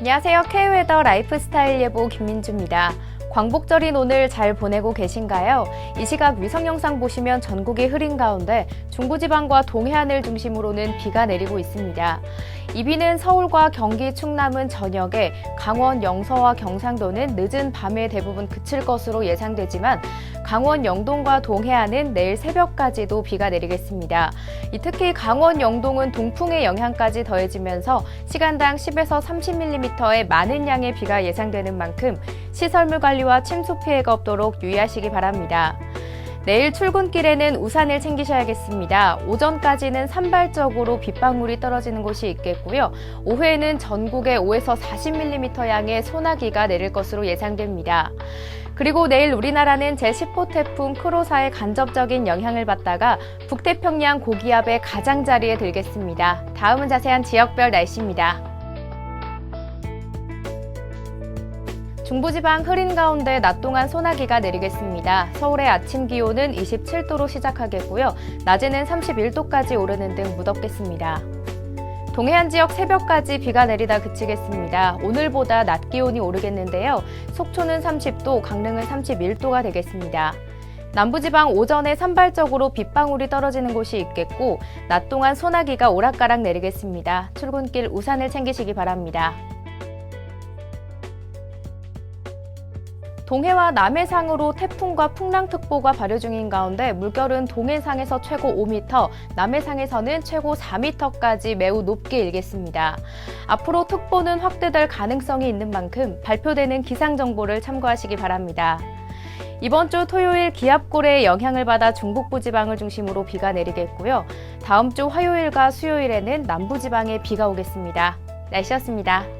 안녕하세요. K웨더 라이프스타일 예보 김민주입니다. 광복절인 오늘 잘 보내고 계신가요? 이 시각 위성 영상 보시면 전국이 흐린 가운데 중부지방과 동해안을 중심으로는 비가 내리고 있습니다. 이 비는 서울과 경기, 충남은 저녁에, 강원, 영서와 경상도는 늦은 밤에 대부분 그칠 것으로 예상되지만 강원, 영동과 동해안은 내일 새벽까지도 비가 내리겠습니다. 이 특히 강원, 영동은 동풍의 영향까지 더해지면서 시간당 10에서 30mm의 많은 양의 비가 예상되는 만큼 시설물 관리 와 침수 피해가 없도록 유의하시기 바랍니다. 내일 출근길에는 우산을 챙기셔야겠습니다. 오전까지는 산발적으로 빗방울이 떨어지는 곳이 있겠고요. 오후에는 전국에 5에서 40mm 양의 소나기가 내릴 것으로 예상됩니다. 그리고 내일 우리나라는 제10호 태풍 크로사의 간접적인 영향을 받다가 북태평양 고기압의 가장자리에 들겠습니다. 다음은 자세한 지역별 날씨입니다. 중부지방 흐린 가운데 낮 동안 소나기가 내리겠습니다. 서울의 아침 기온은 27도로 시작하겠고요. 낮에는 31도까지 오르는 등 무덥겠습니다. 동해안 지역 새벽까지 비가 내리다 그치겠습니다. 오늘보다 낮 기온이 오르겠는데요. 속초는 30도, 강릉은 31도가 되겠습니다. 남부지방 오전에 산발적으로 빗방울이 떨어지는 곳이 있겠고, 낮 동안 소나기가 오락가락 내리겠습니다. 출근길 우산을 챙기시기 바랍니다. 동해와 남해상으로 태풍과 풍랑특보가 발효 중인 가운데 물결은 동해상에서 최고 5m, 남해상에서는 최고 4m까지 매우 높게 일겠습니다. 앞으로 특보는 확대될 가능성이 있는 만큼 발표되는 기상 정보를 참고하시기 바랍니다. 이번 주 토요일 기압골의 영향을 받아 중북부 지방을 중심으로 비가 내리겠고요. 다음 주 화요일과 수요일에는 남부 지방에 비가 오겠습니다. 날씨였습니다.